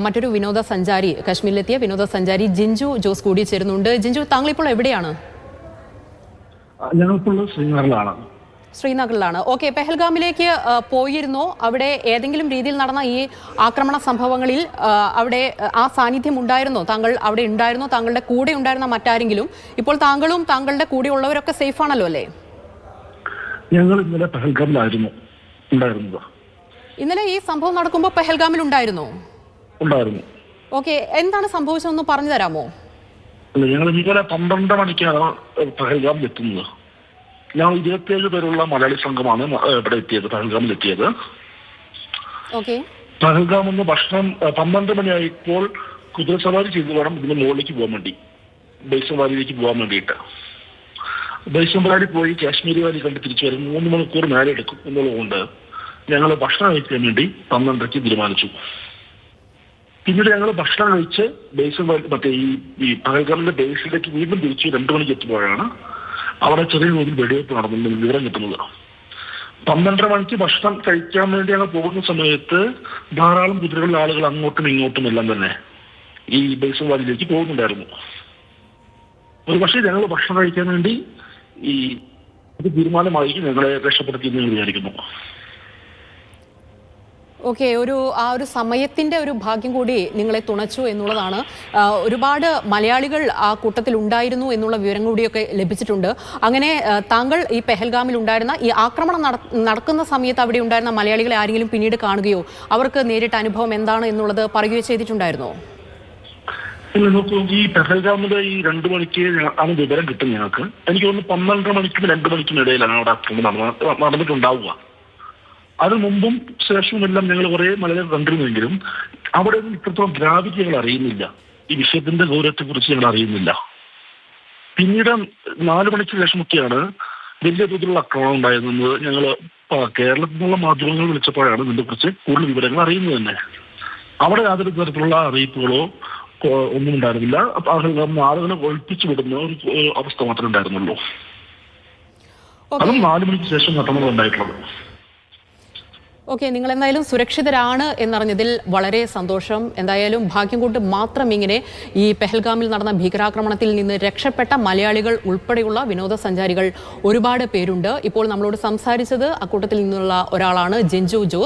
മറ്റൊരു വിനോദസഞ്ചാരി കശ്മീരിലെത്തിയ വിനോദസഞ്ചാരി ജിഞ്ചു ജോസ് കൂടി ചേരുന്നുണ്ട് ജിഞ്ചു താങ്കൾ ഇപ്പോൾ എവിടെയാണ് ശ്രീനഗറിലാണ്. ശ്രീനഗറിലാണ്. ഓക്കെ പെഹൽഗാമിലേക്ക് പോയിരുന്നോ. അവിടെ ഏതെങ്കിലും രീതിയിൽ നടന്ന ഈ ആക്രമണ സംഭവങ്ങളിൽ അവിടെ ആ, സാന്നിധ്യം ഉണ്ടായിരുന്നോ? താങ്കൾ അവിടെ ഉണ്ടായിരുന്നോ? താങ്കളുടെ കൂടെ ഉണ്ടായിരുന്ന മറ്റാരെങ്കിലും? ഇപ്പോൾ താങ്കളും താങ്കളുടെ കൂടെ ഉള്ളവരൊക്കെ സേഫ് ആണല്ലോ അല്ലേ? ഞങ്ങൾ ഇന്നലെ പെഹൽഗാമിലായിരുന്നു. ഉണ്ടായിരുന്നത്. ഇന്നലെ ഈ സംഭവം നടക്കുമ്പോൾ പെഹൽഗാമിൽ ഉണ്ടായിരുന്നോ? ഉണ്ടായിരുന്നു. ഓക്കെ എന്താണ് സംഭവിച്ചതെന്ന് പറഞ്ഞു തരാമോ? ഞങ്ങൾ ഇന്നലെ പന്ത്രണ്ട് മണിക്കാണ് പഹൽഗാമിൽ എത്തുന്നത്. ഞങ്ങൾ ഇരുപത്തിയേഴ് പേരുള്ള മലയാളി സംഘമാണ് ഇവിടെ എത്തിയത് പഹൽഗാമിൽ എത്തിയത്. ഓക്കെ. പഹൽഗാം എന്ന് ഭക്ഷണം പന്ത്രണ്ട് മണിയായപ്പോൾ കുതിരസവാരി ചെയ്ത് വേണം ഇതിന് മുകളിലേക്ക് പോകാൻ വേണ്ടി. ബൈസൺ വാലിയിലേക്ക് പോകാൻ വേണ്ടിയിട്ട്. ബൈസൺ വാലി പോയി കാശ്മീരി വാലി കണ്ട് തിരിച്ചു വരും. മൂന്ന് മണിക്കൂർ നേരെ എടുക്കും എന്നുള്ളതുകൊണ്ട് ഞങ്ങൾ ഭക്ഷണം കഴിക്കാൻ വേണ്ടി പന്ത്രണ്ടരയ്ക്ക് തീരുമാനിച്ചു. പിന്നീട് ഞങ്ങൾ ഭക്ഷണം കഴിച്ച് ബേസ് മറ്റേ ഈ ഈ പകൽക്കാലിന്റെ ബേസിലേക്ക് വീണ്ടും തിരിച്ച് രണ്ടു മണിക്ക് എത്തുമ്പോഴാണ് അവിടെ ചെറിയ തോതിൽ വെടിവെപ്പ് നടന്നു വിവരം കിട്ടുന്നത്. പന്ത്രണ്ടര മണിക്ക് ഭക്ഷണം കഴിക്കാൻ വേണ്ടി ഞങ്ങൾ പോകുന്ന സമയത്ത് ധാരാളം കുതിരകളിലെ ആളുകൾ അങ്ങോട്ടും ഇങ്ങോട്ടും എല്ലാം തന്നെ ഈ ബേസിൽ വാലിലേക്ക് പോകുന്നുണ്ടായിരുന്നു. ഒരു പക്ഷേ ഞങ്ങൾ ഭക്ഷണം കഴിക്കാൻ വേണ്ടി ഈ തീരുമാനമായിരിക്കും ഞങ്ങളെ രക്ഷപ്പെടുത്തി എന്ന് വിചാരിക്കുന്നു. ഓക്കെ ഒരു ആ ഒരു സമയത്തിന്റെ ഒരു ഭാഗ്യം കൂടി നിങ്ങളെ തുണച്ചു എന്നുള്ളതാണ്. ഒരുപാട് മലയാളികൾ ആ കൂട്ടത്തിൽ ഉണ്ടായിരുന്നു എന്നുള്ള വിവരം കൂടിയൊക്കെ ലഭിച്ചിട്ടുണ്ട്. അങ്ങനെ താങ്കൾ ഈ പെഹൽഗാമിൽ ഉണ്ടായിരുന്ന ഈ ആക്രമണം നടക്കുന്ന സമയത്ത് അവിടെ ഉണ്ടായിരുന്ന മലയാളികളെ ആരെങ്കിലും പിന്നീട് കാണുകയോ അവർക്ക് നേരിട്ട അനുഭവം എന്താണ് എന്നുള്ളത് പറയുകയോ ചെയ്തിട്ടുണ്ടായിരുന്നോ? ഇല്ല നോക്കൂ ഈ പെഹൽഗാമിലെ ഈ രണ്ടു മണിക്ക് ആണ് വിവരം കിട്ടും ഞങ്ങൾക്ക്. എനിക്ക് തോന്നുന്നു പന്ത്രണ്ടര മണിക്കും രണ്ടു മണിക്കും ഇടയിലാണ് അവിടെ നടന്നിട്ടുണ്ടാവുക. അതിനു മുമ്പും ശേഷവും എല്ലാം ഞങ്ങൾ കുറെ മലയാളം കണ്ടിരുന്നുവെങ്കിലും അവിടെ നിന്ന് ഇത്രത്തോളം ഗ്രാവിറ്റി ഞങ്ങൾ അറിയുന്നില്ല. ഈ വിഷയത്തിന്റെ ഗൗരവത്തെ കുറിച്ച് ഞങ്ങൾ അറിയുന്നില്ല. പിന്നീട് നാലു മണിക്ക് ശേഷമൊക്കെയാണ് വലിയ തോതിലുള്ള ആക്രമണം ഉണ്ടായിരുന്നത്. ഞങ്ങൾ കേരളത്തിൽ നിന്നുള്ള മാധ്യമങ്ങൾ വിളിച്ചപ്പോഴാണ് ഇതിനെ കുറിച്ച് കൂടുതൽ വിവരങ്ങൾ അറിയുന്നത് തന്നെ. അവിടെ യാതൊരു തരത്തിലുള്ള അറിയിപ്പുകളോ ഒന്നും ഉണ്ടായിരുന്നില്ല. ആളുകളെ ഒഴിപ്പിച്ചു വിടുന്ന ഒരു അവസ്ഥ മാത്രമേ ഉണ്ടായിരുന്നുള്ളൂ. അതും നാലു മണിക്ക് ശേഷം ഘട്ടങ്ങൾ ഉണ്ടായിട്ടുള്ളത്. ഓക്കെ നിങ്ങൾ എന്തായാലും സുരക്ഷിതരാണ് എന്നറിഞ്ഞതിൽ വളരെ സന്തോഷം. എന്തായാലും ഭാഗ്യം കൊണ്ട് മാത്രം ഇങ്ങനെ ഈ പെഹൽഗാമിൽ നടന്ന ഭീകരാക്രമണത്തിൽ നിന്ന് രക്ഷപ്പെട്ട മലയാളികൾ ഉൾപ്പെടെയുള്ള വിനോദസഞ്ചാരികൾ ഒരുപാട് പേരുണ്ട്. ഇപ്പോൾ നമ്മളോട് സംസാരിച്ചത് അക്കൂട്ടത്തിൽ നിന്നുള്ള ഒരാളാണ് ജെഞ്ചു ജോസ്.